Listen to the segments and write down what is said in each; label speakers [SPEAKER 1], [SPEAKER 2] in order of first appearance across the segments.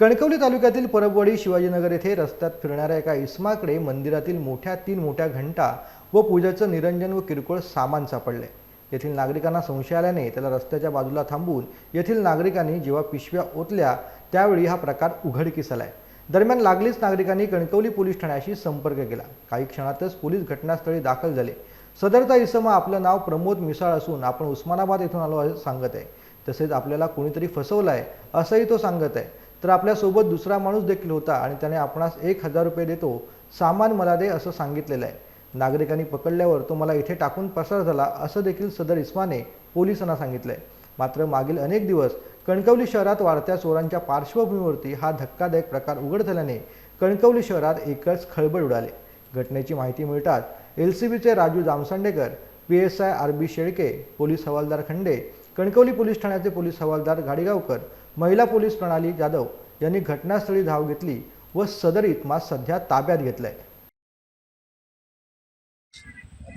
[SPEAKER 1] कणकवली तालुक्यातील परबवाडी शिवाजीनगर येथे रस्त्यात फिरणाऱ्या एका इस्माकडे मंदिरातील मोठ्या तीन मोठ्या घंटा व पूजेचं निरंजन व किरकोळ सामान सापडले. येथील नागरिकांना संशय आल्याने त्याला रस्त्याच्या बाजूला थांबवून येथील नागरिकांनी जेव्हा पिशव्या ओतल्या त्यावेळी हा प्रकार उघडकीस आलाय दरम्यान लागलीच नागरिकांनी कणकवली पोलीस ठाण्याशी संपर्क केला. काही क्षणातच पोलीस घटनास्थळी दाखल झाले. सदरचा इसम आपलं नाव प्रमोद मिसाळ असून आपण उस्मानाबाद येथून आलो सांगत आहे. तसेच आपल्याला कोणीतरी फसवलं आहे असंही तो सांगत आहे. तर आपल्यासोबत दुसरा माणूस देखील होता आणि त्याने आपणास एक हजार रुपये देतो सामान मला दे असं सांगितलेलं आहे. नागरिकांनी पकडल्यावर तो मला इथे टाकून पसार झाला असं देखील सदर इस्माने पोलिसांना सांगितलंय. मात्र मागील अनेक दिवस कणकवली शहरात वाढत्या चोरांच्या पार्श्वभूमीवरती हा धक्कादायक प्रकार उघड झाल्याने कणकवली शहरात एकच खळबळ उडाले. घटनेची माहिती मिळताच एल सी बीचे Raju Jamsandekar P S I R B Shelke police हवालदार खंडे कणकवली पोलीस ठाण्याचे पोलीस हवालदार गाडीगावकर महिला पोलीस प्रणाली जाधव यांनी घटनास्थळी धाव घेतली व सदर इतमा सध्या ताब्यात घेतलाय.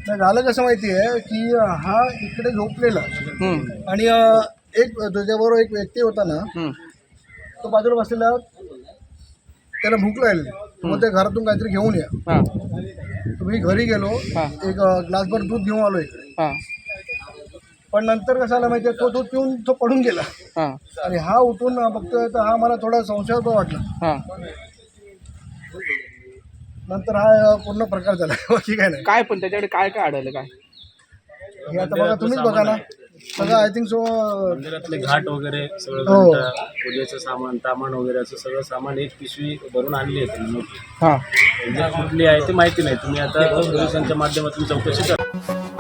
[SPEAKER 2] तर झालं कसं माहिती आहे की हा इकडे झोपलेला. आणि एक त्याच्याबरोबर एक व्यक्ती होता ना तो बाजूला बसलेला त्याला भूक लागली. मग ते घरातून काहीतरी घेऊन या.
[SPEAKER 3] हा,
[SPEAKER 2] तुम्ही घरी गेलो. एक ग्लासभर दूध घेऊन आलो इकडे.
[SPEAKER 3] हा,
[SPEAKER 2] पण नंतर कसं आलं माहिती तो दूध पिऊन तो पडून गेला.
[SPEAKER 3] हा,
[SPEAKER 2] आणि हा उठून बघतोय तर हा मला थोडा संशयास्पद वाटला.
[SPEAKER 3] हा.
[SPEAKER 2] नंतर हा पूर्ण प्रकार झाला. बाकी काय नाही.
[SPEAKER 3] काय पण त्याच्याकडे काय काय आढळलं काय?
[SPEAKER 2] हे आता बघा तुम्हीच बघा ना. सगळं आय थिंक सो
[SPEAKER 4] मंदिरातले घाट वगैरे सगळं
[SPEAKER 2] हो.
[SPEAKER 4] घंटा, पूजेचं सामान तामान वगैरे असं सगळं सामान एक पिशवी भरून आणली आहे त्यांनी. मोठी
[SPEAKER 3] हा.
[SPEAKER 4] म्हणजे कुठली आहे ते माहिती नाही. तुम्ही आता पोलिसांच्या माध्यमातून चौकशी करा.